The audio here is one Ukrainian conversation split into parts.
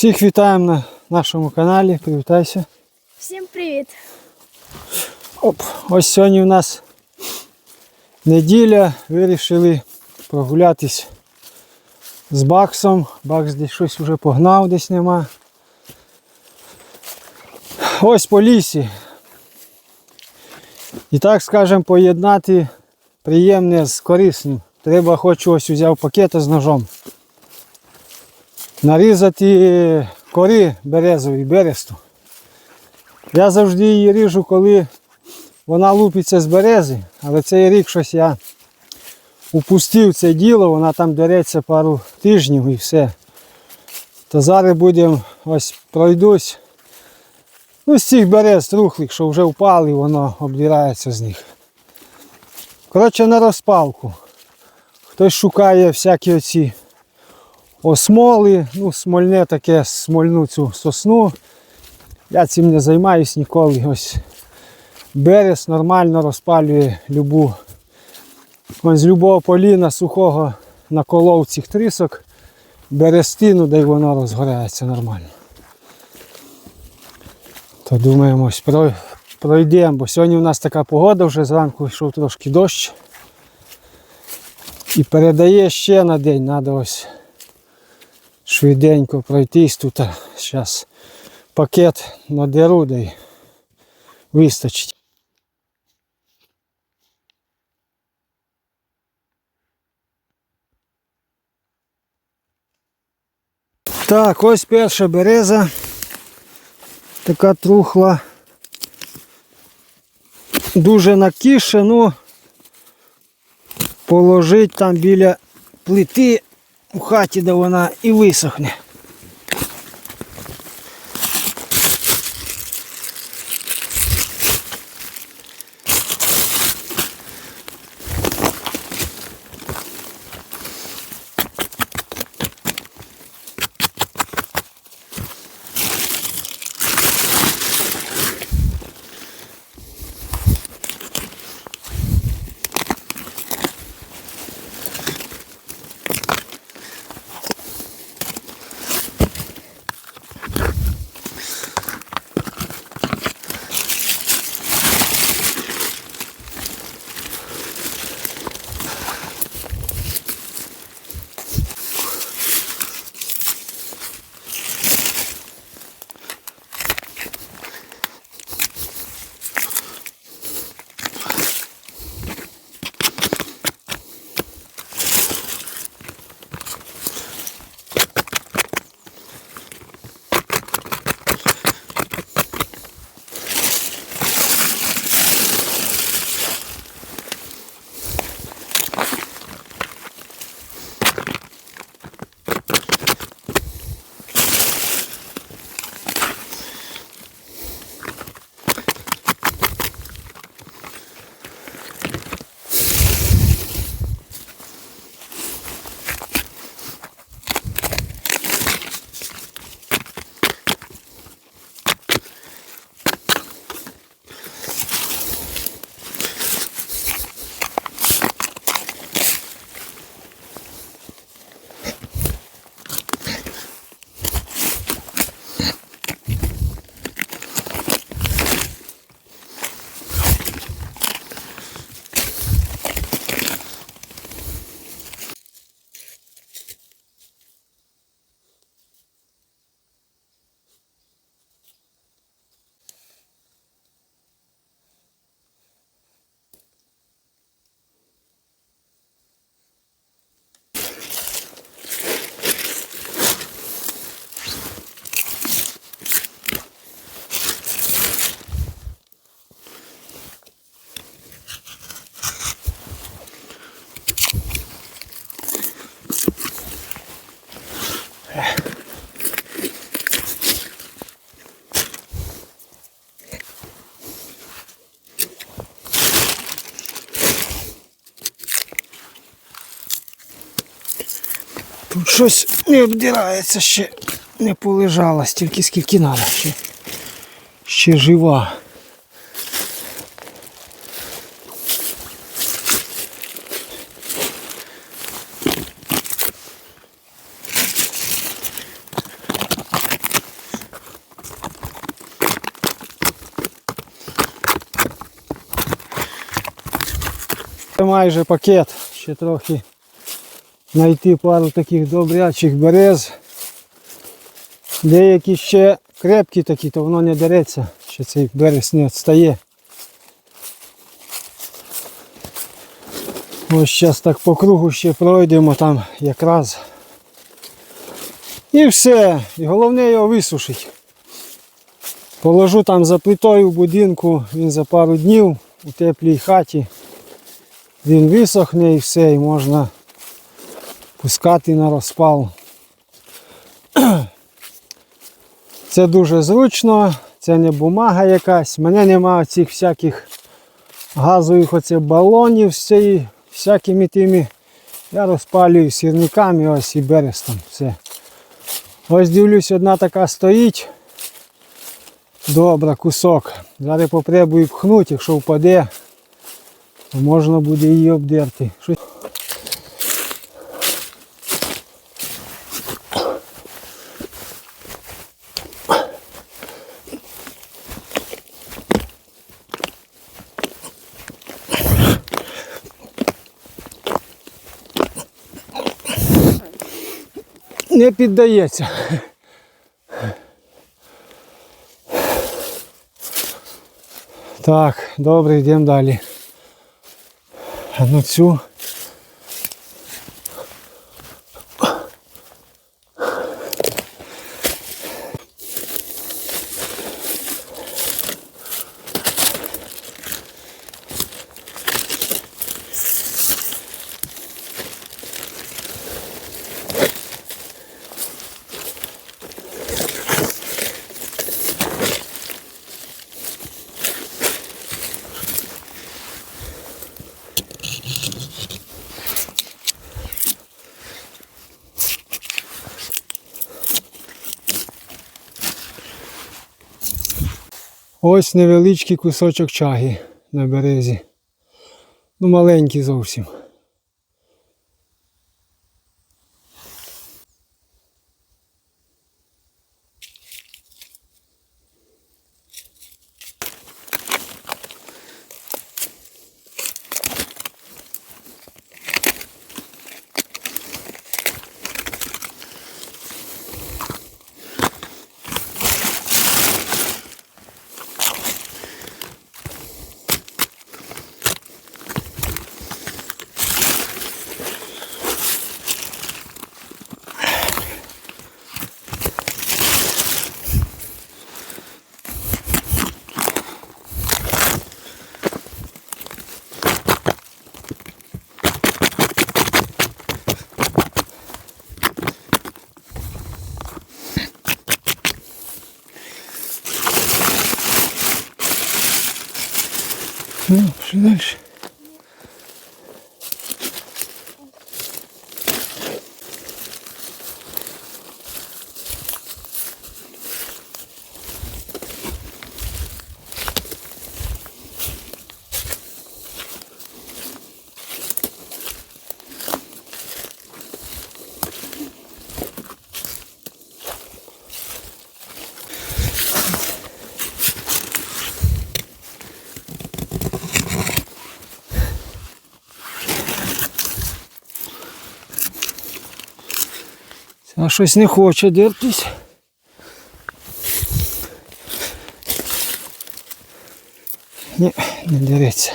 Всіх вітаємо на нашому каналі. Привітайся. Всім привіт! Оп, ось сьогодні у нас неділя. Вирішили прогулятись з Баксом. Бакс десь щось вже погнав, десь нема. Ось по лісі. І так скажемо, поєднати приємне з корисним. Треба хочу ось взяв пакета з ножом. Нарізати кори березові, бересту. Я завжди її ріжу, коли вона лупиться з берези, але цей рік щось я упустив це діло, вона там дереться пару тижнів і все. То зараз будемо ось пройдусь. Ну, з цих берез трухлих, що вже впали, воно обдирається з них. Коротше, на розпалку. Хтось шукає всякі оці осмоли, ну, смольне таке, смольну цю сосну. Я цим не займаюсь ніколи. Ось берез нормально розпалює любу. Ось з любого поліна сухого наколов цих трісок, берестину, де й воно розгорається нормально. То думаємо, ось про- пройдемо, бо сьогодні у нас така погода, вже зранку йшов трошки дощ. І передає ще на день, треба ось швиденько пройтись тут. Зараз пакет надеру, да вистачить. Так, ось перша береза. Така трухла. Дуже накіше, ну положить там біля плити у хаті, де вона і висохне. Тут щось не обдирається ще, не полежала, стільки скільки треба. Ще, ще жива. Майже пакет. Ще трохи знайти пару таких добрячих берез. Деякі ще крепкі такі, то воно не дереться, ще цей берез не відстає. Ось зараз так по кругу ще пройдемо там якраз. І все. І головне його висушити. Положу там за плитою в будинку, він за пару днів у теплій хаті. Він висохне і все, і можна пускати на розпал. Це дуже зручно, це не бумага якась. Мене немає цих всяких газових оце балонів з цією всякими тими. Я розпалюю сірниками ось і берестом. Все. Ось дивлюсь, одна така стоїть. Добра, кусок. Зараз попробую пхнути, якщо впаде, можна буде її обдерти. Щось- Не піддається. Так, добре, йдемо далі. Ну цю. Ось невеличкий кусочок чаги на березі. Ну, маленький зовсім. Ну, що далі? А щось не хоче дертись. Ні, не дереться.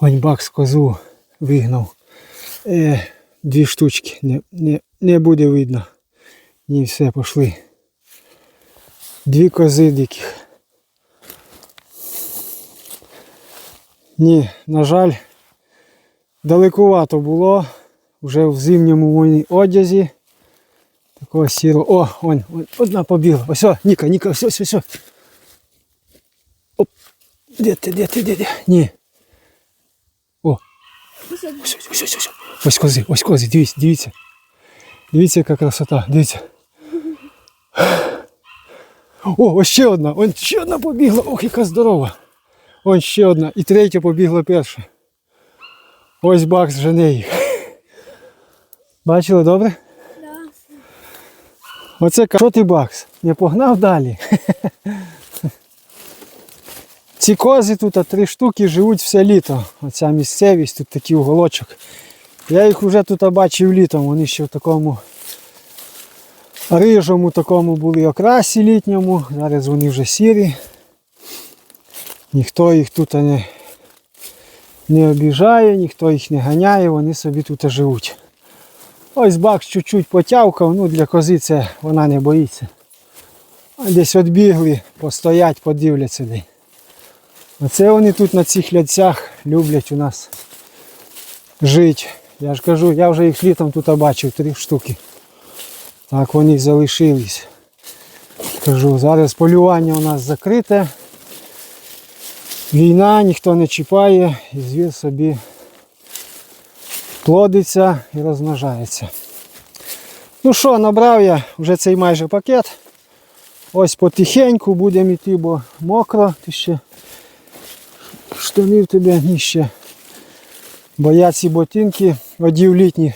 Оньбак з козу вигнав. Е, дві штучки. Не, не, не буде видно. Ні, все, пішли. Дві кози диких. Ні, на жаль, далекувато було. Вже в зимньому моїй одязі. Такого сірого. О, он, он, одна побігла. Ось, Ніка, Ніка, все, все, все. Оп. Де ти, де ти, де ти? Ні. Ось, ось, ось, ось, ось. Ось кози, ось кози, дивіться, дивіться. Дивіться, яка красота, дивіться. О, ось ще одна. Он ще одна побігла. Ох, яка здорова. Он ще одна. І третя побігла перша. Ось Бакс жене їх. Бачили добре? Да. Оце що ти Бакс? Не погнав далі. Ці кози тут три штуки живуть все літо. Оця місцевість, тут такий уголочок. Я їх вже тут бачив літом, вони ще в такому рижому такому були окрасі літньому, зараз вони вже сірі. Ніхто їх тут не, не обіжає, ніхто їх не ганяє, вони собі тут живуть. Ось бак чуть-чуть потявкав, ну для кози це вона не боїться. А десь відбігли, постоять, подивляться. Оце вони тут на цих ляцях люблять у нас жити. Я ж кажу, я вже їх літом тут бачив три штуки. Так вони залишились. Кажу, зараз полювання у нас закрите. Війна, ніхто не чіпає, і звір собі плодиться і розмножається. Ну що, набрав я вже цей майже пакет. Ось потихеньку будемо йти, бо мокро, ще штани в тебе ні ще. Бо я ці ботинки одів літні,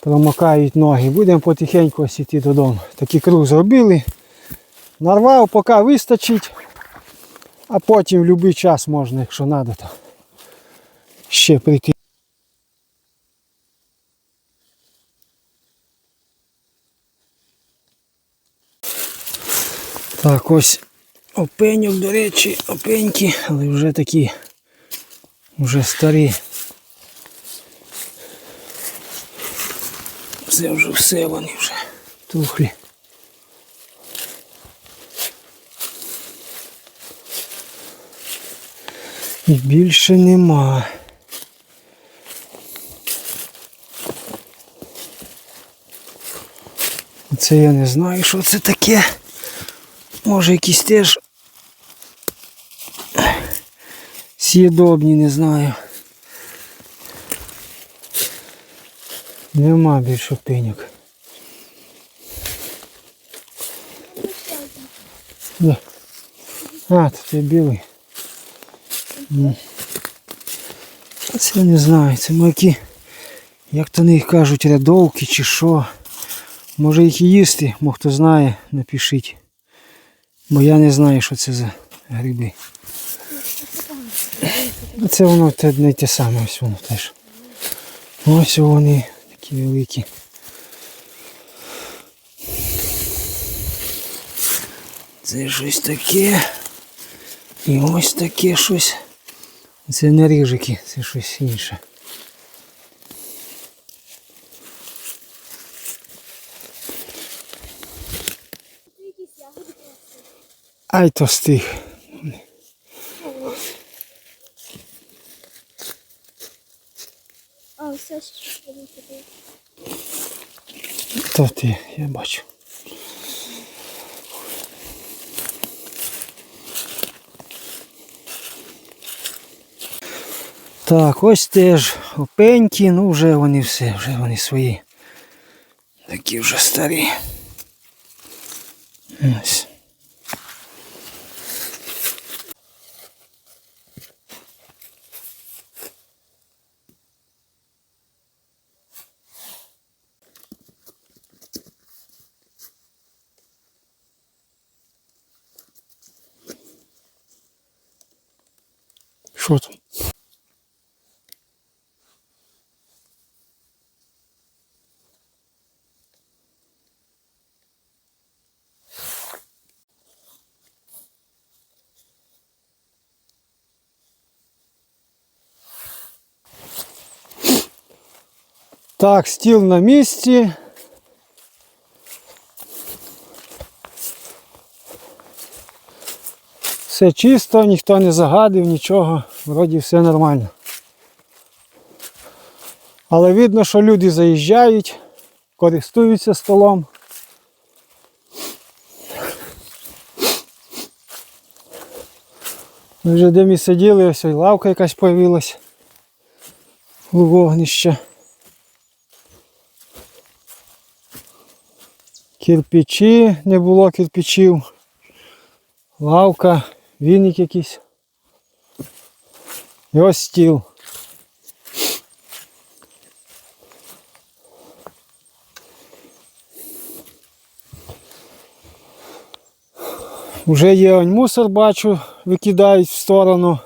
промокають ноги. Будемо потихеньку ось йти додому. Такий круг зробили. Нарвав, поки вистачить, а потім в будь-який час можна, якщо треба, то ще прийти. Так, ось опеньок, до речі, опеньки, але вже такі, вже старі. Це вже все вони вже тухлі. І більше нема. Це я не знаю, що це таке. Може якісь теж с'їдобні, не знаю. Нема більше пеньок. А, тут є білий. Це не знаю, це маяки, як то них кажуть, рядовки чи що. Може їх і їсти, мо хто знає, напишіть. Бо я не знаю, що це за гриби. Це воно те, не те саме, ось воно теж. Ось вони такі великі. Це щось таке. І ось таке щось. Це не рижики, це щось інше. Ай то стих. Все один такий. Ти, я бачу. Так, ось теж опеньки, ну вже вони все, вже вони свої. Такі вже старі. Ось. Що там? Так, стіл на місці. Все чисто, ніхто не загадив, нічого, вроді все нормально. Але видно, що люди заїжджають, користуються столом. Ми вже де ми сиділи, ось і лавка якась появилась у вогнище. Кирпичі, не було кирпичів. Лавка, віник якийсь. І ось стіл. Уже є мусор, бачу, викидають в сторону.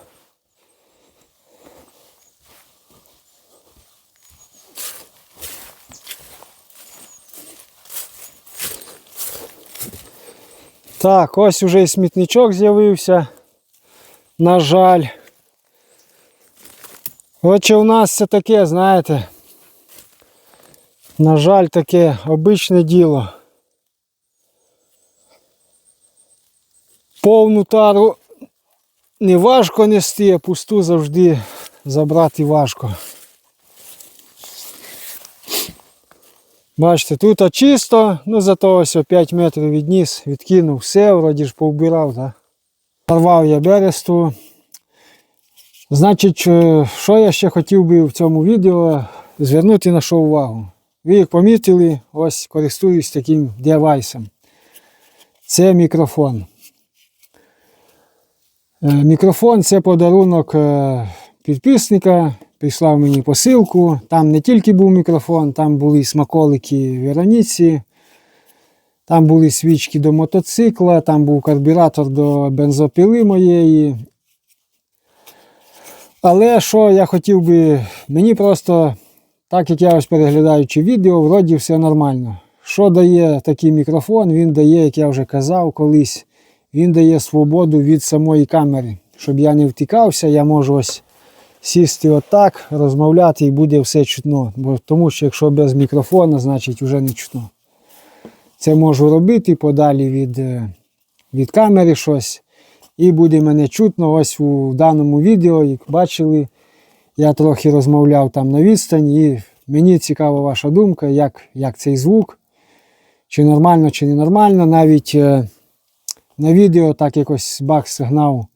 Так, ось уже і смітничок з'явився. На жаль. Отже, у нас це таке, знаєте. На жаль, таке обичне діло. Повну тару не важко нести, а пусту завжди забрати важко. Бачите, тут чисто, ну зато ось 5 метрів відніс, відкинув все, вроді ж повбирав, так? Порвав я бересту. Значить, е, що я ще хотів би в цьому відео звернути на що увагу. Ви як помітили, ось користуюсь таким девайсом. Це мікрофон. Е, Мікрофон це подарунок е, Прислав мені посилку. Там не тільки був мікрофон, там були смаколики Вероніці, там були свічки до мотоцикла, там був карбюратор до бензопіли моєї. Але що я хотів би, мені просто, так як я ось переглядаючи відео, вроді все нормально. Що дає такий мікрофон? Він дає, як я вже казав колись, він дає свободу від самої камери. Щоб я не втікався, я можу ось сісти отак, розмовляти і буде все чутно. Бо, тому що якщо без мікрофона, значить вже не чутно. Це можу робити подалі від, е, від камери щось. І буде мене чутно. Ось у даному відео, як бачили, я трохи розмовляв там на відстані. І мені цікава ваша думка, як, як цей звук, чи нормально, чи не нормально. Навіть е, на відео так якось Бакс гнав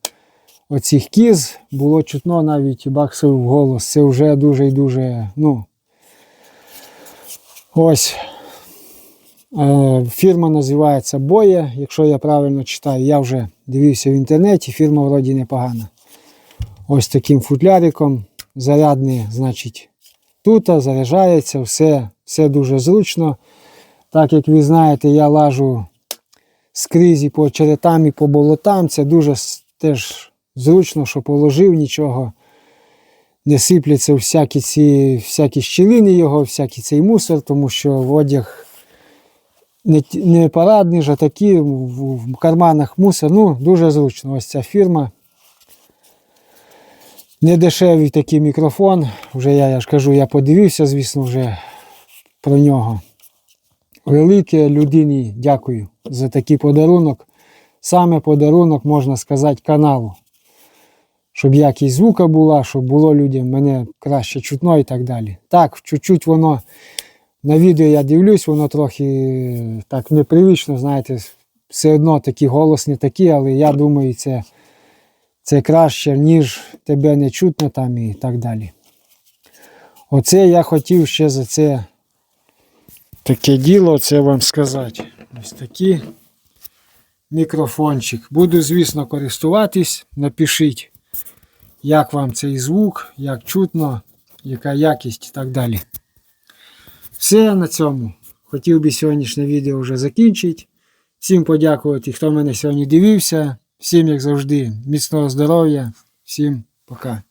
оцих кіз, було чутно навіть Баксов голос. Це вже дуже і дуже, ну. Ось. Е, Фірма називається Боє, якщо я правильно читаю, я вже дивився в інтернеті, фірма вроді непогана. Ось таким футляриком. Зарядний, значить, тут заряджається, все, все дуже зручно. Так як ви знаєте, я лажу скрізь і по черетам і по болотам. Це дуже теж зручно, що положив нічого. Не сипляться всякі ці всякі щілини його, всякий цей мусор, тому що в одяг не, не парадний ж, такі в, карманах мусор. Ну, дуже зручно. Ось ця фірма. Не дешевий такий мікрофон. Вже я, я ж кажу, я подивився, звісно, вже про нього. Велике людині дякую за такий подарунок. Саме подарунок, можна сказати, каналу. Щоб якість звука була, щоб було людям мене краще чутно і так далі. Так, чуть-чуть воно на відео я дивлюсь, воно трохи е, так непривично, знаєте, все одно такий голос не такий, але я думаю, це, це краще, ніж тебе не чутно там і так далі. Оце я хотів ще за це таке діло, це вам сказати. Ось такий мікрофончик. Буду, звісно, користуватись. Напишіть, як вам цей звук, як чутно, яка якість і так далі. Все на цьому. Хотів би сьогоднішнє відео вже закінчити. Всім подякувати, хто мене сьогодні дивився. Всім, як завжди, міцного здоров'я. Всім пока.